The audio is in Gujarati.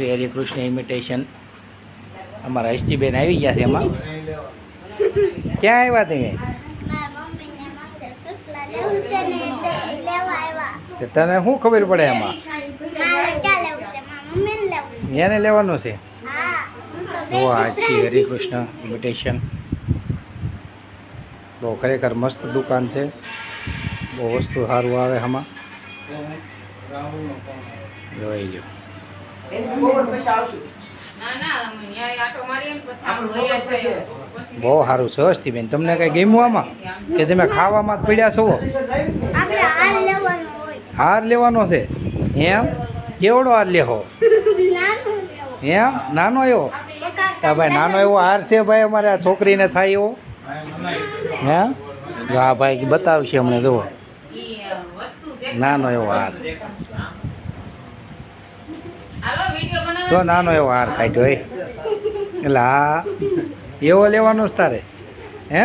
શ્રી હરિકૃષ્ણ ઇમિટેશન અમારા હસ્તીબેન આવી ગયા છે એમાં. ક્યાં આવ્યા તમે? તને શું ખબર પડે એમાં? એને લેવાનું છે? હા હું આ બેઠી હરિકૃષ્ણ ઇમિટેશન બહુ ખરેખર મસ્ત દુકાન છે. બહુ વસ્તુ સારું આવે આમાં. જોઈ લો બહુ સારું છે હસ્તીબેન. તમને કઈ ગમ્યું આમાં? કે તમે ખાવામાં જ પડ્યા છો? આપણે હાલ લેવાનું હોય. હાર લેવાનો છે? એમ? કેવડો હાર લેહો? એમ? નાનો એવો? હા ભાઈ નાનો એવો હાર છે ભાઈ અમારે આ છોકરીને થાય એવો. હે? હા ભાઈ બતાવશે અમને જુઓ. ઈ વસ્તુ દેખાય. નાનો એવો હાર. તો નાનો એવો હાર કાઢ્યો એ એટલે હા એવો લેવાનો જ તારે હે?